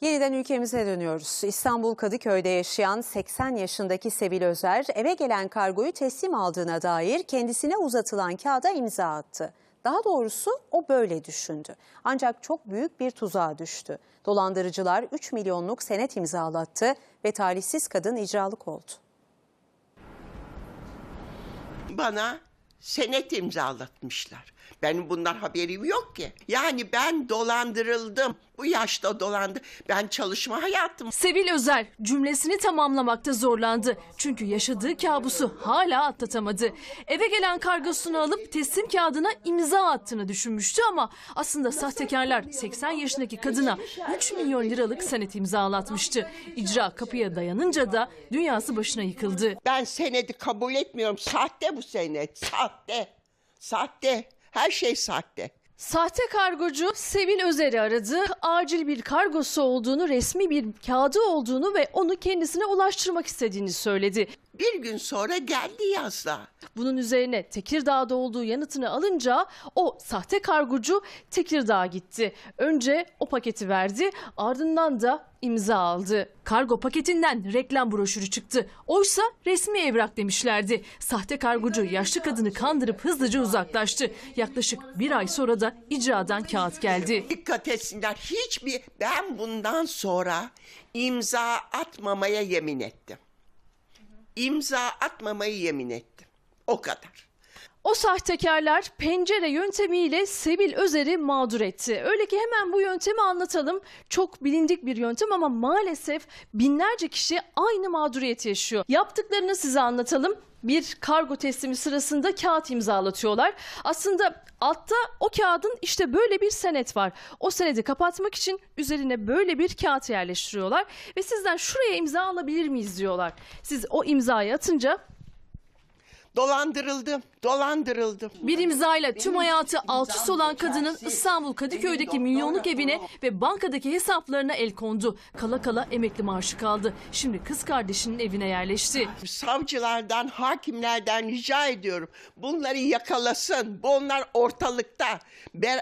Yeniden ülkemize dönüyoruz. İstanbul Kadıköy'de yaşayan 80 yaşındaki Sevil Özer eve gelen kargoyu teslim aldığına dair kendisine uzatılan kağıda imza attı. Daha doğrusu o böyle düşündü. Ancak çok büyük bir tuzağa düştü. Dolandırıcılar 3 milyonluk senet imzalattı ve talihsiz kadın icralık oldu. bana senet imzalatmışlar. Benim bundan haberim yok ki. Yani ben dolandırıldım. Bu yaşta dolandı. Ben çalışma hayatım Sevil Özer cümlesini tamamlamakta zorlandı. Çünkü yaşadığı kabusu hala atlatamadı. Eve gelen kargosunu alıp teslim kağıdına imza attığını düşünmüştü ama aslında sahtekarlar 80 yaşındaki kadına 3 milyon liralık senet imzalatmıştı. İcra kapıya dayanınca da dünyası başına yıkıldı. Ben senedi kabul etmiyorum. Sahte bu senet. Sahte. Sahte. Her şey sahte. Sahte kargocu Sevil Özer'i aradı. Acil bir kargosu olduğunu, resmi bir kağıdı olduğunu ve onu kendisine ulaştırmak istediğini söyledi. Bir gün sonra geldi yazda. Bunun üzerine Tekirdağ'da olduğu yanıtını alınca o sahte kargocu Tekirdağ'a gitti. Önce o paketi verdi ardından da imza aldı. Kargo paketinden reklam broşürü çıktı. Oysa resmi evrak demişlerdi. Sahte kargocu yaşlı kadını kandırıp hızlıca uzaklaştı. Yaklaşık bir ay sonra da icradan kağıt geldi. Dikkat etsinler. Hiçbir ben bundan sonra imza atmamaya yemin ettim. İmza atmamayı yemin ettim. O kadar. O sahtekarlar pencere yöntemiyle Sevil Özer'i mağdur etti. Öyle ki hemen bu yöntemi anlatalım. Çok bilindik bir yöntem ama maalesef binlerce kişi aynı mağduriyeti yaşıyor. Yaptıklarını size anlatalım. Bir kargo teslimi sırasında kağıt imzalatıyorlar. Aslında altta o kağıdın işte böyle bir senet var. O senedi kapatmak için üzerine böyle bir kağıt yerleştiriyorlar ve sizden şuraya imza alabilir miyiz diyorlar. Siz o imzayı atınca Dolandırıldım. Dolandırıldım. Bir imzayla tüm hayatı alt üst olan kadının İstanbul Kadıköy'deki milyonluk evine ve bankadaki hesaplarına el kondu. Kala kala emekli maaşı kaldı. Şimdi kız kardeşinin evine yerleşti. savcılardan, hakimlerden rica ediyorum. Bunları yakalasın. Bunlar ortalıkta. Ben,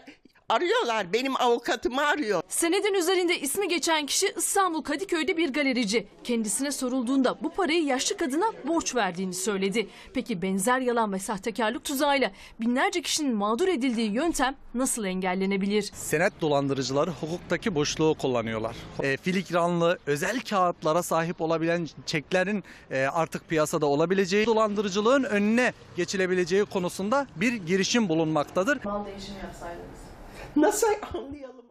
arıyorlar. Benim avukatımı arıyor. Senedin üzerinde ismi geçen kişi İstanbul Kadıköy'de bir galerici. Kendisine sorulduğunda bu parayı yaşlı kadına borç verdiğini söyledi. Peki benzer yalan ve sahtekarlık tuzağıyla binlerce kişinin mağdur edildiği yöntem nasıl engellenebilir? senet dolandırıcıları hukuktaki boşluğu kullanıyorlar. E, filigranlı, özel kağıtlara sahip olabilen çeklerin e, artık piyasada olabileceği, dolandırıcılığın önüne geçilebileceği konusunda bir girişim bulunmaktadır. Nasıl anlayalım?